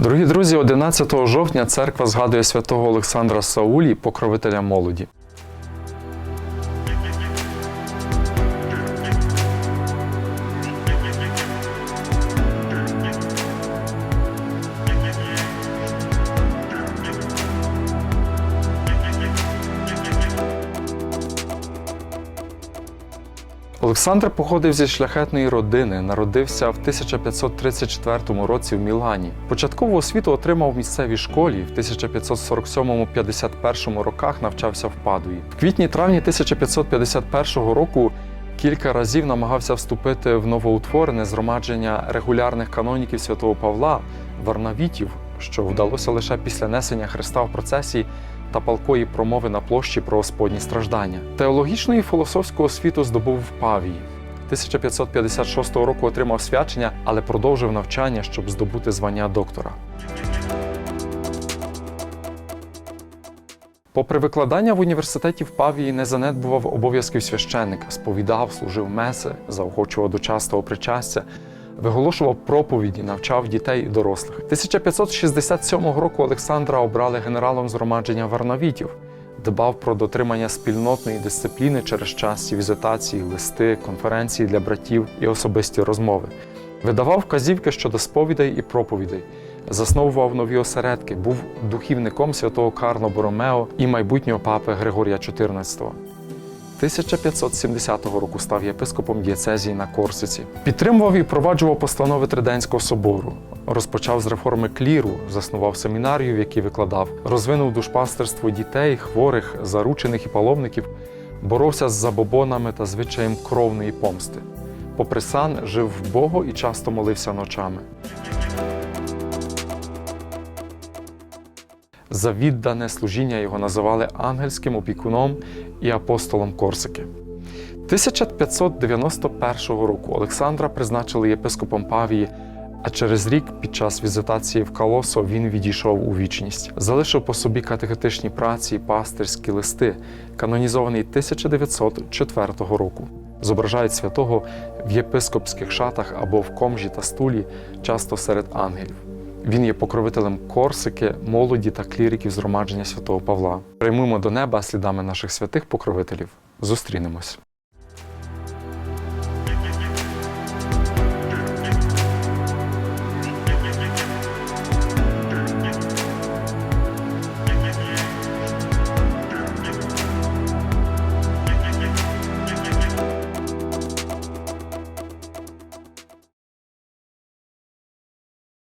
Дорогі друзі, 11 жовтня церква згадує святого Олександра Саулі, покровителя молоді. Олександр походив зі шляхетної родини, народився в 1534 році в Мілані. Початкову освіту отримав в місцевій школі. В 1547-51 роках навчався в Падуї. В квітні-травні 1551 року кілька разів намагався вступити в новоутворене згромадження регулярних каноніків святого Павла Варнавітів, що вдалося лише після несення Христа в процесії та палкої промови на площі про Господні страждання. Теологічну і філософську освіту здобув в Павії. 1556 року отримав свячення, але продовжив навчання, щоб здобути звання доктора. Попри викладання в університеті в Павії не занедбував обов'язків священника, сповідав, служив меси, заохочував до частого причастя, виголошував проповіді, навчав дітей і дорослих. 1567 року Олександра обрали генералом згромадження варнавітів, дбав про дотримання спільнотної дисципліни через часті візитації, листи, конференції для братів і особисті розмови. Видавав вказівки щодо сповідей і проповідей, засновував нові осередки, був духівником святого Карло Боромео і майбутнього папи Григорія XIV. 1570 року став єпископом дієцезії на Корсиці. Підтримував і впроваджував постанови Триденського собору. Розпочав з реформи кліру, заснував семінарію, в якій викладав, розвинув душпастерство дітей, хворих, заручених і паломників, боровся з забобонами та звичаєм кровної помсти. Попри сан, жив вбого і часто молився ночами. За віддане служіння його називали ангельським опікуном і апостолом Корсики. 1591 року Олександра призначили єпископом Павії, а через рік під час візитації в Калосо він відійшов у вічність. Залишив по собі катехетичні праці і пастирські листи, канонізований 1904 року. Зображають святого в єпископських шатах або в комжі та стулі, часто серед ангелів. Він є покровителем Корсики, молоді та кліриків згромадження святого Павла. Приймемо до неба слідами наших святих покровителів. Зустрінемось.